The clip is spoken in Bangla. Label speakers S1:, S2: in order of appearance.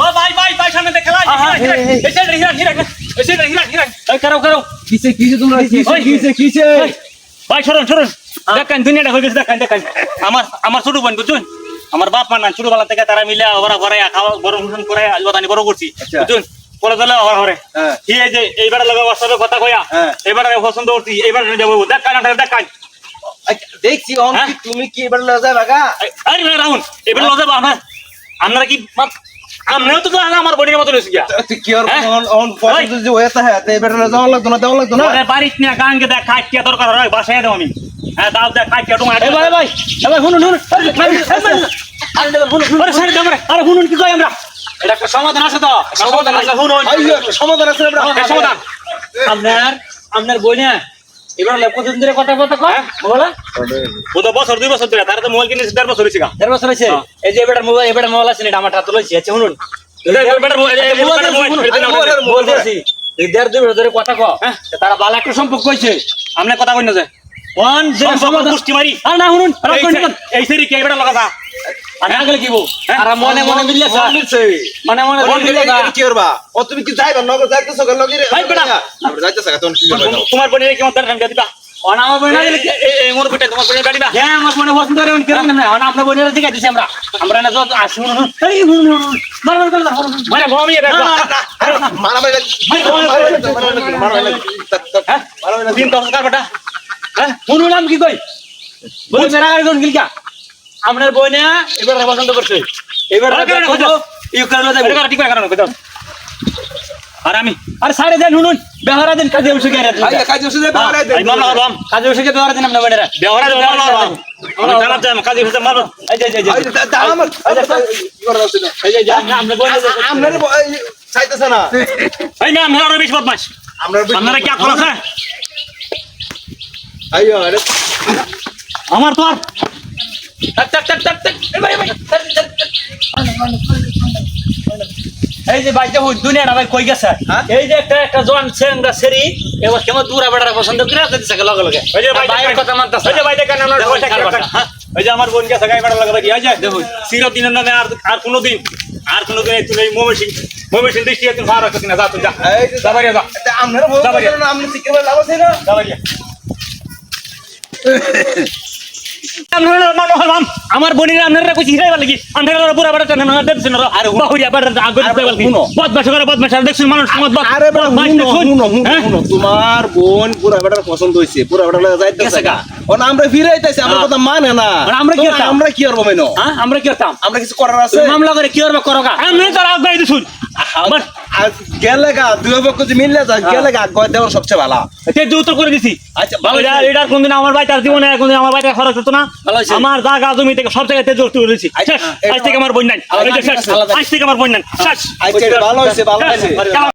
S1: ও ভাই ভাই ভাই সামনে দেখ খেলা
S2: আহা,
S1: হিরা
S2: এই, এই।
S1: এসে হিরা হিরা এসে হিরা হিরা
S2: এই কারও কারও। কিসে কিসে তোমরা কিসে
S1: ওই।
S2: কিসে কিসে?
S1: ভাই সরুন সরুন। দেখেন দুনিয়াটা হয়ে গেছে দেখেন দেখেন। আমার আমার ছোট বোন বুঝুন আমার বাপ মা না ছোটবেলা থেকে তারা মিলে ওরা ঘরে খাওয়া বড় অনুষ্ঠান করে বড় করছি
S2: আচ্ছা।
S1: বুঝুন পরে দিলে ওরা ঘরে।
S2: হ্যাঁ।
S1: এইবার লগে ওর সাথে কথা কয়া
S2: হ্যাঁ।
S1: এবারে পছন্দ করছি এবার যাব। দেখান দেখান।
S2: আচ্ছা, দেখছি
S1: হ্যাঁ?
S2: তুমি কি এবার লজা বাগা?
S1: আরে রাহুল এবার লজা আপনার আপনারা কি আপনারা তো জানেন আমার বোনের মতো রয়েছে গিয়া।
S2: তুই কি আর? অন অন পছন্দ যে হয়েছে তো এবার লজা লাগতো না দেওয়া লাগতো না?
S1: ওরে বাড়িতে নিয়ে গানকে দেখ খাইটিয়া দরকার হয় বাসায় দেবো আমি। হ্যাঁ দাও দেখ খাইটিয়া তোমার
S2: এই ভাই ভাই এই ভাই শুনুন শুনুন আরে দেখো শুনুন শুনুন
S1: আরে সাইড দাও আরে শুনুন কি কই আমরা? এটা একটা সমাধান আছে তো। সমাধান আছে শুনুন।
S2: সমাধান আছে আমরা
S1: সমাধান।
S3: আপনার আপনার বই না এবার কতদিন ধরে কথা কথা কয়? বলা
S1: ও তো বছর দুই বছর ধরে তারা তো মোবাইল কিনে দেড় বছর হয়েছে
S3: দেড় বছর হয়েছে?
S1: হ্যাঁ।
S3: এই যে এবার মোবাইল এবার মোবাইল আছে না আমার হাতে লইছি আচ্ছা শুনুন।
S1: মোবাইল মোবাইল
S3: মোবাইল দেড় দুই বছর ধরে কথা কয়।
S1: হ্যাঁ।
S3: তারা ভালো একটা সম্পর্ক হয়েছে।
S1: আমনে কথা কই না যে।
S3: কোন যে সমাধান
S1: পুষ্টি মারি।
S3: আর না শুনুন
S1: এই
S3: কোন
S1: সে- এই সেরি কে বেটা লাগা
S3: আর না গেলে কি বউ আর মনে মনে মিললে
S2: মন মিলছে।
S3: মনে মনে
S2: মন
S3: মিললে
S2: কি- করবা? ও তুমি কি যাইবা নগর যাইতেছো গেল লগি রে
S1: ভাই বেটা।
S2: আমরা যাইতেছ তখন কি করবা
S1: তোমার কি মত দাঁড়ান দিবা
S3: অন আমার
S1: এই মোর বেটা
S3: হ্যাঁ আমার মনে পছন্দ করে না অন দিকে দিছি আমরা আমরা না যত আসুন এই।
S1: মানে ঘুমিয়ে হ্যাঁ দিন তো বেটা হ্যাঁ
S3: কি কই বলে মেরা গাড়ি কোন আপনার বই না এবার পছন্দ করছে। এবার
S1: আরে আমি
S3: আর সাড়ে দেন শুনুন বেহারা দিন কাজে বসে
S2: কাজ
S1: মামলা করবাম
S3: কাজে বসে গিয়ে দিন আপনার বইনেরা
S1: বেহরা যে মামলা করবাম আমি জানাব যাম কাজী হোসেন মারো
S3: এই যে এই যে
S2: আই দা আমার কি করা আছে না
S3: এই যে আপনার বই
S2: আমনের চাইতেছ না।
S1: এই না আমি বেশি বদমাশ।
S2: আমনের
S1: আপনারা কি আকল আছে
S2: আইয়ো আরে
S1: আমার তো আর
S3: এই ভাই ভাই যে বাইতে হুই দুনিয়াটা ভাই কই গেছে?
S2: হ্যাঁ?
S3: এই যে একটা একটা জোয়ান সেঙ্গা সেরি এবার কেমন দূরা বেড়ারা পছন্দ করে আছে দিছে লগে লগে।
S1: ওই যে ভাই
S3: ভাইয়ের কথা মানতাছে
S1: ওই যে ভাই দেখেন আমরা হ্যাঁ? ওই যে আমার বোন গেছে গাই বেড়া লাগা কি? আছে দেখুন চিরদিনের নামে আর আর কোনোদিন আর কোনোদিন এই তুমি মোমে সিং মোমে সিং দৃষ্টি তুমি ভাড়া করতে না যা তুই যা।
S2: এই যে
S1: যা। বাড়ি যা যাবাড়ি।
S2: না আমনে লাভ আছে না?
S1: যা বাড়ি আমার বোনের আপনারা কইছি হিরাই লাগি আপনারা পুরা বড় টানা না দেখছেন আর বাহুরিয়া বড় আগে
S2: শুনো।
S1: বদমাশ করে বদমাশ আর দেখছেন মানুষ সমাজ বদ
S2: আরে শুনো শুনো শুনো,
S1: হ্যাঁ?
S2: তোমার বোন পুরা বেটার পছন্দ হইছে। পুরা বেটার লাগা গা।
S3: গা।
S2: ওনা আমরা ফিরাইতেছি আমার
S3: হ্যাঁ।
S2: কথা মানে না।
S3: আমরা কি
S2: তো? আমরা কি করব মেনো?
S3: হ্যাঁ আমরা কি করতাম?
S2: আমরা কিছু করার আছে?
S3: মামলা করে কি করবে করো গা?
S1: আমি দিছুন বাস
S2: আর গেলে গা দুই পক্ষ যে মিললে যা গেলে গা গয় দেওয়ার সবচেয়ে ভালো?
S1: তে যে উত্তর করে দিছি।
S2: আচ্ছা
S1: ভালো এটা এটার কোনদিন আমার বাড়িতে আর জীবনে কোনদিন আমার বাড়িতে খরচ হতো না। আমার জায়গা জমি থেকে সব জায়গায় তেজ উত্তর করেছি আজ থেকে আমার।
S3: আলাদা।
S1: আজ থেকে আমার বন্যান
S2: আচ্ছা ভালো হয়েছে ভালো হয়েছে।
S1: কেমন?